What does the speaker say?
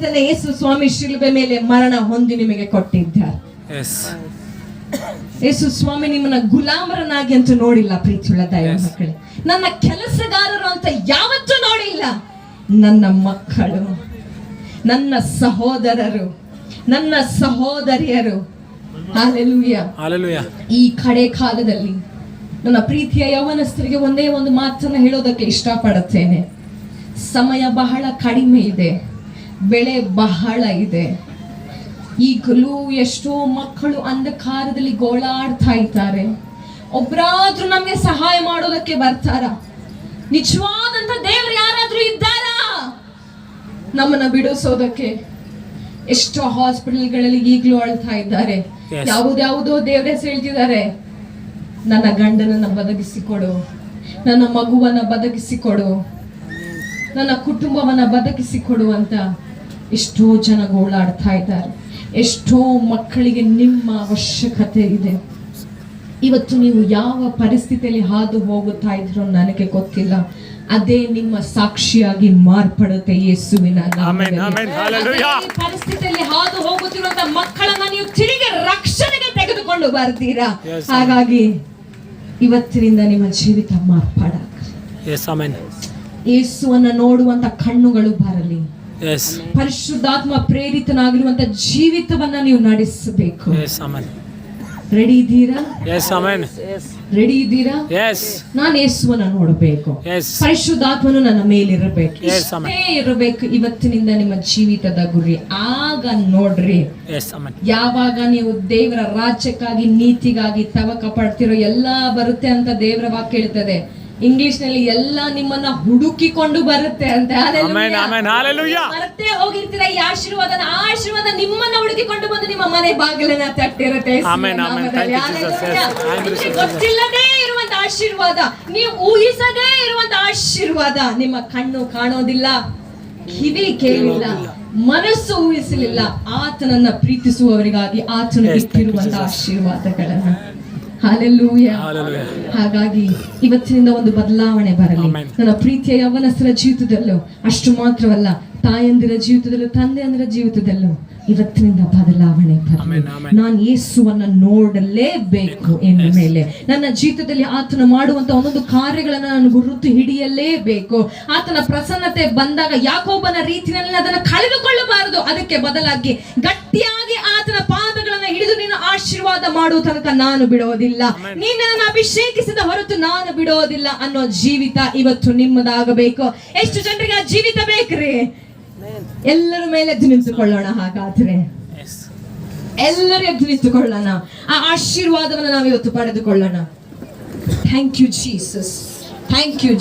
ಹೇಳ್ತಾನೆ ಯೇಸು ಸ್ವಾಮಿ ಶಿಲುಬೆ ಮೇಲೆ ಮರಣ ಹೊಂದಿ ನಿಮಗೆ ಕೊಟ್ಟಿದ್ದಾರೆ. ಯೇಸು ಸ್ವಾಮಿ ನಿಮ್ಮನ್ನ ಗುಲಾಮರನಾಗಿ ಅಂತೂ ನೋಡಿಲ್ಲ ಪ್ರೀತಿಯುಳ್ಳ ದೈವ ಮಕ್ಕಳೇ. ನನ್ನ ಕೆಲಸಗಾರರು ಅಂತ ಯಾವತ್ತೂ ನೋಡಿಲ್ಲ. ನನ್ನ ಮಕ್ಕಳು ನನ್ನ ಸಹೋದರರು ನನ್ನ ಸಹೋದರಿಯರು. ಈ ಕಡೆ ಕಾಲದಲ್ಲಿ ನನ್ನ ಪ್ರೀತಿಯ ಯೌವನಸ್ಥರಿಗೆ ಒಂದೇ ಒಂದು ಮಾತನ್ನ ಹೇಳೋದಕ್ಕೆ ಇಷ್ಟಪಡುತ್ತೇನೆ. ಸಮಯ ಬಹಳ ಕಡಿಮೆ ಇದೆ. ಬೆಳೆ ಬಹಳ ಇದೆ. ಈಗಲೂ ಎಷ್ಟೋ ಮಕ್ಕಳು ಅಂಧಕಾರದಲ್ಲಿ ಗೋಳಾಡ್ತಾ ಇದ್ದಾರೆ. ಒಬ್ರಾದ್ರೂ ನಮ್ಗೆ ಸಹಾಯ ಮಾಡೋದಕ್ಕೆ ಬರ್ತಾರ? ನಿಜವಾದಂತ ದೇವ್ರು ಯಾರಾದ್ರೂ ಇದ್ದಾರಾ? ನಮ್ಮನ್ನ ಬಿಡಿಸೋದಕ್ಕೆ ಎಷ್ಟೋ ಹಾಸ್ಪಿಟಲ್ಗಳಲ್ಲಿ ಈಗಲೂ ಅಳ್ತಾ ಇದ್ದಾರೆ. ಯಾವುದ್ಯಾವುದೋ ದೇವ್ರ ಹೆಸರು ಹೇಳ್ತಿದ್ದಾರೆ. ನನ್ನ ಗಂಡನನ್ನ ಬದಗಿಸಿಕೊಡು ನನ್ನ ಮಗುವನ್ನ ಬದಗಿಸಿಕೊಡು ನನ್ನ ಕುಟುಂಬವನ್ನ ಬದಕಿಸಿಕೊಡು ಅಂತ ಎಷ್ಟೋ ಜನ ಗೋಳಾಡ್ತಾ ಇದ್ದಾರೆ. ಎಷ್ಟೋ ಮಕ್ಕಳಿಗೆ ನಿಮ್ಮ ಅವಶ್ಯಕತೆ ಇದೆ. ಇವತ್ತು ನೀವು ಯಾವ ಪರಿಸ್ಥಿತಿಯಲ್ಲಿ ಹಾದು ಹೋಗುತ್ತಾ ಇದ್ರೋ ನನಗೆ ಗೊತ್ತಿಲ್ಲ. ಅದೇ ನಿಮ್ಮ ಸಾಕ್ಷಿಯಾಗಿ ಮಾರ್ಪಡುತ್ತೆ ಯೇಸುವಿನ ಪರಿಸ್ಥಿತಿಯಲ್ಲಿ ಹಾದು ಹೋಗುತ್ತಿರುವಂತ ಮಕ್ಕಳನ್ನ ನೀವು ತಿರುಗಿ ರಕ್ಷಣೆಗೆ ತೆಗೆದುಕೊಂಡು ಬರ್ತೀರಾ? ಹಾಗಾಗಿ ಇವತ್ತಿನಿಂದ ನಿಮ್ಮ ಜೀವಿತ ಮಾರ್ಪಾಡ ಯೇಸುವನ್ನ ನೋಡುವಂತ ಕಣ್ಣುಗಳು ಬರಲಿ. ಪರಿಶುದ್ಧಾತ್ಮ ಪ್ರೇರಿತನಾಗಿರುವಂತ ಜೀವಿತವನ್ನ ನೀವು ನಡೆಸಬೇಕು. ಎಸ್ ಆಮೆನ್ ರೆಡಿ ಇದ್ದೀರಾ? ಎಸ್ ಆಮೆನ್ ರೆಡಿ ಇದ್ದೀರಾ? ಎಸ್ ನಾನು ಯೇಸುವನ್ನ ನೋಡಬೇಕು. ಪರಿಶುದ್ಧಾತ್ಮನು ನನ್ನ ಮೇಲಿರಬೇಕು ಇರಬೇಕು. ಇರಬೇಕು. ಇವತ್ತಿನಿಂದ ನಿಮ್ಮ ಜೀವಿತದ ಗುರಿ. ಆಗ ನೋಡ್ರಿ. ಯಾವಾಗ ನೀವು ದೇವರ ರಾಜ್ಯಕ್ಕಾಗಿ ನೀತಿಗಾಗಿ ತವಕ ಪಡ್ತಿರೋ ಎಲ್ಲ ಬರುತ್ತೆ ಅಂತ ದೇವರ ವಾಕ್ಯ ಹೇಳ್ತದೆ ಇಂಗ್ಲಿಷ್ನಲ್ಲಿ ಎಲ್ಲ ನಿಮ್ಮನ್ನ ಹುಡುಕಿಕೊಂಡು ಬರುತ್ತೆ ಅಂತ. ಮರ್ತೇ ಹೋಗಿರ್ತೀರ ಈ ಆಶೀರ್ವಾದ ಆಶೀರ್ವಾದ ನಿಮ್ಮನ್ನ ಹುಡುಕಿಕೊಂಡು ಬಂದು ನಿಮ್ಮ ಮನೆ ಬಾಗಿಲನ್ನ ತಟ್ಟಿರುತ್ತೆ ಗೊತ್ತಿಲ್ಲದೆ ಇರುವಂತ ಆಶೀರ್ವಾದ ನೀವು ಊಹಿಸದೇ ಇರುವಂತ ಆಶೀರ್ವಾದ ನಿಮ್ಮ ಕಣ್ಣು ಕಾಣೋದಿಲ್ಲ ಕಿವಿ ಕೇಳಿಲ್ಲ ಮನಸ್ಸು ಊಹಿಸಲಿಲ್ಲ. ಆತನನ್ನ ಪ್ರೀತಿಸುವವರಿಗಾಗಿ ಆತನ ಇಟ್ಟಿರುವಂತ ಆಶೀರ್ವಾದಗಳನ್ನ. ಹಾಗಾಗಿ ಇವತ್ತಿನಿಂದ ಒಂದು ಬದಲಾವಣೆ ಬರಲಿ. ನನ್ನ ಪ್ರೀತಿಯ ಯವನಸ್ತರ ಜೀವಿತದಲ್ಲೂ ಅಷ್ಟು ಮಾತ್ರವಲ್ಲ ತಾಯಂದಿರ ಜೀವಿತದಲ್ಲೂ ತಂದೆಯಂದಿರ ಜೀವಿತದಲ್ಲೂ ಇವತ್ತಿನಿಂದ ಬದಲಾವಣೆ ಬರಲಿ. ನಾನು ಯೇಸುವನ್ನ ನೋಡಲೇಬೇಕು ಎಂದ ಮೇಲೆ. ನನ್ನ ಜೀವಿತದಲ್ಲಿ ಆತನ ಮಾಡುವಂತ ಒಂದೊಂದು ಕಾರ್ಯಗಳನ್ನ ನಾನು ಗುರುತು ಹಿಡಿಯಲೇಬೇಕು. ಆತನ ಪ್ರಸನ್ನತೆ ಬಂದಾಗ ಯಾಕೋಬನ ರೀತಿಯಲ್ಲಿ ಅದನ್ನ ಕಳೆದುಕೊಳ್ಳಬಾರದು. ಅದಕ್ಕೆ ಬದಲಾಗಿ ಗಟ್ಟಿಯಾಗಿ ಆಶೀರ್ವಾದ ಮಾಡುವ ತನಕ ನಾನು ಬಿಡೋದಿಲ್ಲ. ನೀನು ನನ್ನ ಅಭಿಷೇಕಿಸಿದ ಹೊರತು ನಾನು ಬಿಡೋದಿಲ್ಲ ಅನ್ನೋ ಜೀವಿತ ಇವತ್ತು ನಿಮ್ಮದಾಗಬೇಕು. ಎಷ್ಟು ಜನರಿಗೆ ಆ ಜೀವಿತ ಬೇಕ್ರಿ? ಎಲ್ಲರ ಮೇಲೆ ಎದ್ದು ನಿಂತುಕೊಳ್ಳೋಣ ಹಾಗಾದ್ರೆ ಎಲ್ಲರೂ ಎದ್ದು ನಿಂತುಕೊಳ್ಳೋಣ. ಆ ಆಶೀರ್ವಾದವನ್ನು ನಾವು ಇವತ್ತು ಪಡೆದುಕೊಳ್ಳೋಣ. Thank you Jesus thank you